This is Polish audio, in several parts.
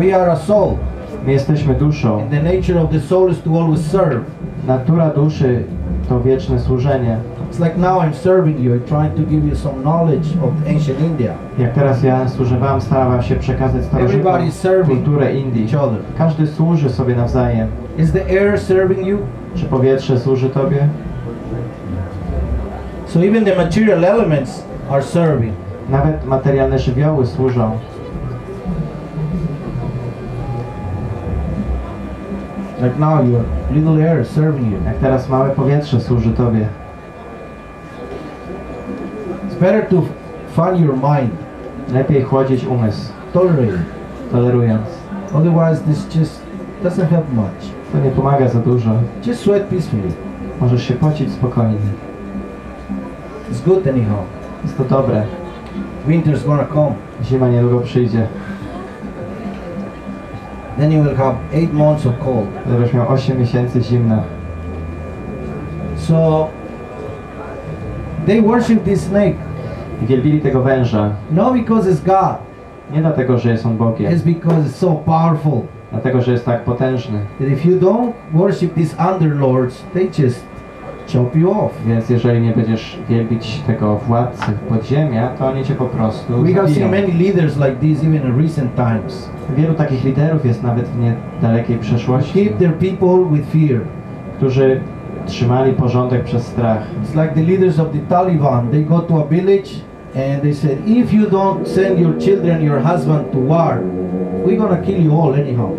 We are a soul. My jesteśmy duszą. And the nature of the soul is to always serve. Natura duszy to wieczne służenie. It's like now I'm serving you, I'm trying to give you some knowledge of ancient India. Jak teraz ja służę wam, staram się przekazać starożytną kulturę Indii. each other. Każdy służy sobie nawzajem. Is the air serving you? Czy powietrze służy tobie? So even the material elements are serving. Nawet materialne żywioły służą. Like now your little air is serving you. Jak teraz małe powietrze służy tobie. It's better to fund your mind, Lepiej chłodzić umysł, tolerate. tolerując. Otherwise this just doesn't help much. To nie pomaga za dużo. Just sweat peacefully. Możesz się pocić spokojnie. It's good anyhow. Jest to dobre. Winter's gonna come. Zima niedługo przyjdzie. Then you will have eight months of cold. Będziesz miał 8 miesięcy zimna. So they worship this snake I wielbili tego węża. not because it's God, Nie dlatego, że jest on Bogiem. it's because it's so powerful Dlatego, że jest tak potężny. that if you don't worship these underlords, they just you off. Więc jeżeli nie będziesz wielbić tego władcy podziemia, to oni cię po prostu We have zabiją. seen many leaders like this even in recent times. Wielu takich liderów jest nawet w niedalekiej przeszłości, Keep their people with fear. którzy trzymali porządek przez strach. It's like the leaders of the Taliban. They go to a village and they said, if you don't send your children, your husband to war, we're gonna kill you all anyhow.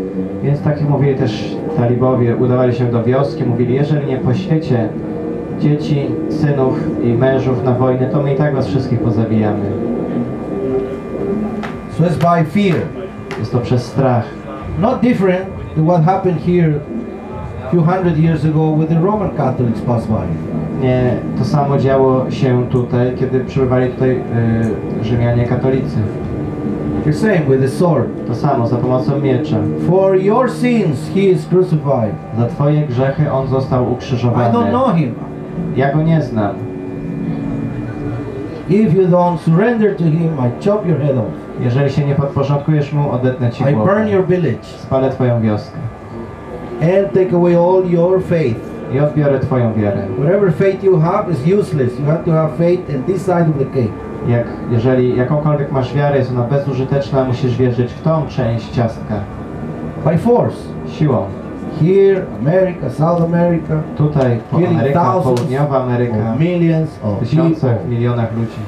Więc tak jak mówili też talibowie, udawali się do wioski, mówili, jeżeli nie poświecie dzieci, synów i mężów na wojnę, to my i tak was wszystkich pozabijamy. So it's by fear. Jest to przez strach. Not different to what happened here a few hundred years ago with the Roman Catholics passed by. Nie, to samo działo się tutaj, kiedy przybywali tutaj y, Rzymianie katolicy. The same with the sword. To samo, za pomocą miecza. For your sins he is crucified. Za twoje grzechy on został I don't ukrzyżowany. know him. Ja go nie znam. If you don't surrender to him, I chop your head off. Jeżeli się nie podporządkujesz mu, odetnę ci I burn głowę. your village Spalę twoją wioskę. and take away all your faith. I odbiorę twoją wiarę. Whatever faith you have is useless. You have to have faith in this side of the cake. Jak, jeżeli jakąkolwiek masz wiarę, jest ona bezużyteczna, musisz wierzyć w tą część ciastka. By force. Siłą. Here, America, South America, Tutaj po Ameryka, południowa Ameryka, of millions of tysiącach, people. milionach ludzi.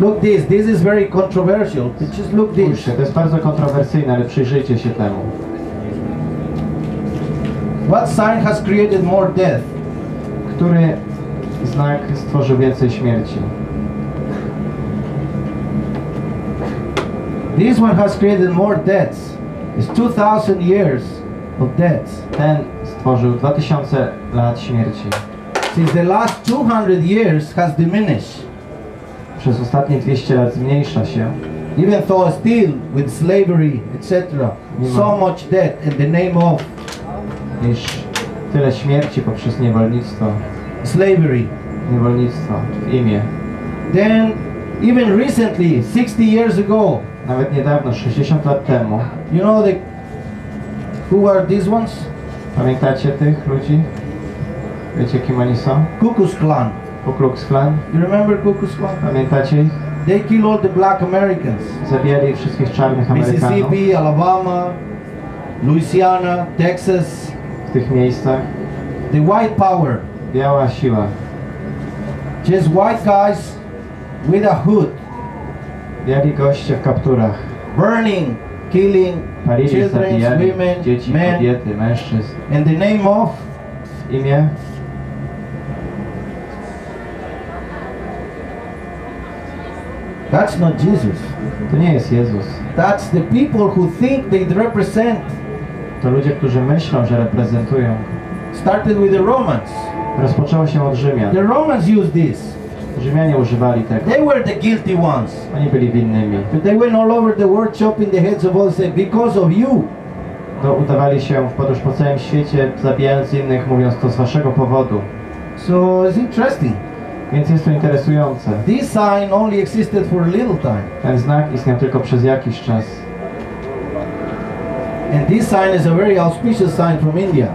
Look this, this is very controversial. Just look this. Spójrzcie, to jest bardzo kontrowersyjne, ale przyjrzyjcie się temu. What sign has created more death? Który znak stworzył więcej śmierci? This one has created more deaths. It's 2000 years of deaths. Ten stworzył 2000 lat śmierci. Since the last 200 years has diminished. Przez ostatnie 200 lat zmniejsza się, Even though still with slavery, etc. So much death in the name of niż tyle śmierci poprzez niewolnictwo. slavery. Niewolnictwo w imię. Then, even recently, 60 years ago, Nawet niedawno, 60 lat temu, you know the who are these ones? pamiętacie tych ludzi? Wiecie kim oni są? Ku Klux Klan. Ku Klux Klan? You remember Ku Klux Klan? Pamiętacie ich? They kill all the black Americans. Zabijali wszystkich czarnych Amerykanów Mississippi, Alabama, Louisiana, Texas. w tych miejscach. The white power. Biała siła. Just white guys with a hood. Biali goście w kapturach. Burning, killing Palili, children, women, dzieci, men. kobiety, mężczyzn. In the name of W imię That's not Jesus. to nie jest Jezus. That's the people who think they represent. To ludzie, którzy myślą, że reprezentują. Started with the Romans. Rozpoczęło się od Rzymian. The Romans used this. Rzymianie używali tego. They were the guilty ones. Oni byli winnymi. But they went all over the world chopping the heads of all saying, because of you. To udawali się w podróż po całym świecie, zabijając innych, mówiąc to z waszego powodu. So it's interesting. Więc jest to interesujące. This sign only existed for a little time. Ten znak istniał tylko przez jakiś czas. And this sign is a very auspicious sign from India.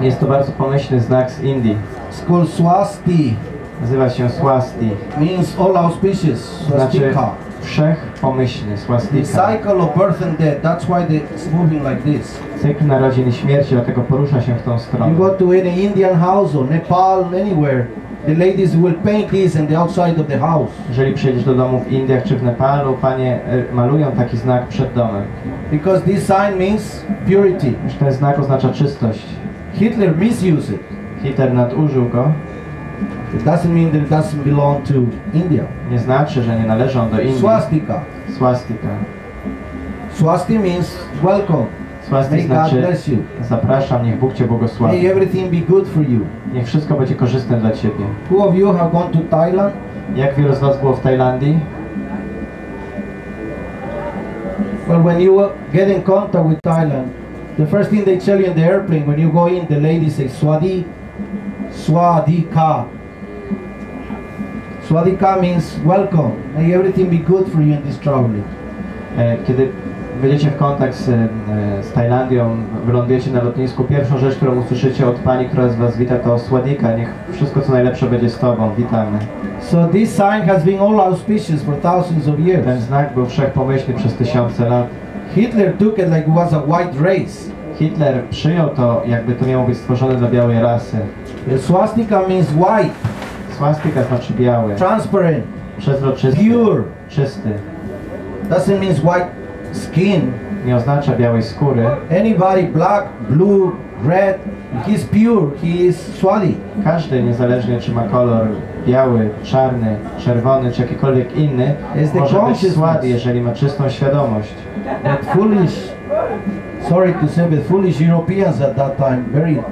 Jest to bardzo pomyślny znak z Indii. It's called swasti. Nazywa się swasti. Means all auspicious. Znaczy wszechpomyślny, swastika. cycle of birth and death. That's why it's moving like this. Cykl narodzin i śmierci, dlatego porusza się w tą You stronę. go to any Indian house or Nepal, anywhere, the ladies will paint this on the outside of the house Jeżeli przyjedziesz do domu w Indiach czy w Nepalu, panie y, malują taki znak przed domem. because this sign means purity. Ten znak oznacza czystość. Hitler misused it. Hitler nadużył go. It doesn't mean that it doesn't belong to India. Nie znaczy, że nie należą do Indii. Swastika. Swastika. Swasti means welcome. Swasti May God bless you. zapraszam, niech Bóg Cię May błogosławi. everything be good for you. Niech wszystko będzie korzystne dla Ciebie. Who of you have gone to Thailand? Jak wielu z Was było w Tajlandii? Well, when you get in contact with Thailand, the first thing they tell you in the airplane when you go in, the lady says, Swadi, Swadika. Swadika means welcome. May everything be good for you in this traveling. E, Kiedy wejdziecie w kontakt z, e, z Tajlandią, wylądujecie na lotnisku, pierwszą rzecz, którą usłyszycie od Pani, która z Was wita, to Sładika. Niech wszystko, co najlepsze będzie z Tobą. Witamy. So this sign has been all auspicious for thousands of Ten years. znak był wszechpomyślny przez tysiące lat. Hitler took it like it was a white race. Hitler przyjął to, jakby to miało być stworzone dla białej rasy. Swastika means white, Swastika znaczy biały, transparent, przezroczysty, pure. czysty. Doesn't mean white skin. Nie oznacza białej skóry. Anybody black, blue, red, he's pure, he is Swati. Każdy, niezależnie czy ma kolor biały, czarny, czerwony czy jakikolwiek inny, Jest the może być słady, jeżeli ma czystą świadomość. But foolish, sorry to say, but foolish Europeans at that time, very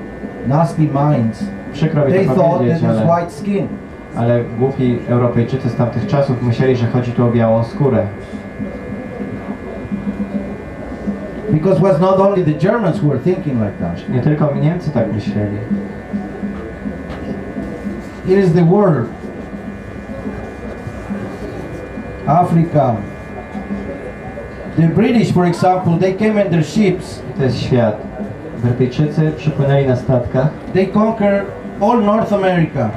nasty minds, Przykro mi they to powiedzieć, ale, white skin. ale głupi Europejczycy z tamtych czasów myśleli, że chodzi tu o białą skórę. Because it was not only the Germans who were thinking like that. Nie tylko Niemcy tak myśleli. It is the world. Africa. The British, for example, they came in their ships. To jest świat. Brytyjczycy przypłynęli na statkach, They conquered all North America,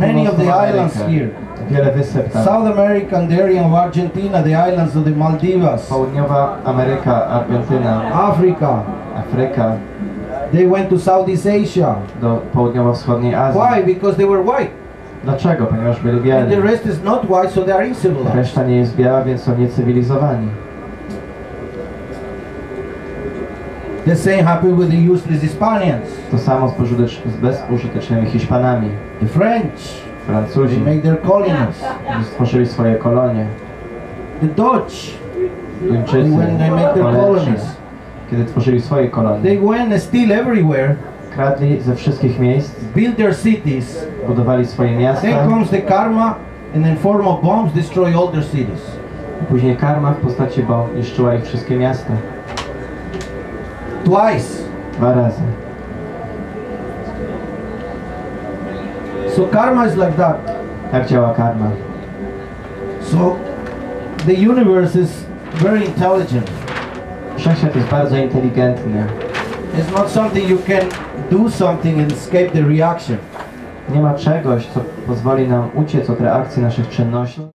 many of the islands here. Wiele wysep tam. South America and the area of Argentina, the islands of the Maldives, Południowa Ameryka, Argentyna, Africa. Afryka, They went to Southeast Asia. do południowo-wschodniej Azji. Why? Because they were white. Dlaczego? Ponieważ byli And the rest is not white, so they are uncivilized. Reszta nie jest biała, więc są niecywilizowani. The same happened with the useless Hispanians, To samo z, bezużytecz- z bezużytecznymi Hiszpanami. the French. They Francuzi made their colonies. stworzyli swoje kolonie. The Dutch, Duńczycy, when they made their colonies, kiedy tworzyli swoje kolonie, they went and steal everywhere, kradli ze wszystkich miejsc, build their cities. budowali swoje miasta. Then comes the karma, and in form of bombs, destroy all their cities. Później karma w postaci bomb niszczyła ich wszystkie miasta. Twice. Dwa razy. So karma is like that. Tak działa karma. So the universe is very intelligent. Wszechświat jest bardzo inteligentny. It's not something you can do something and escape the reaction. Nie ma czegoś, co pozwoli nam uciec od reakcji naszych czynności.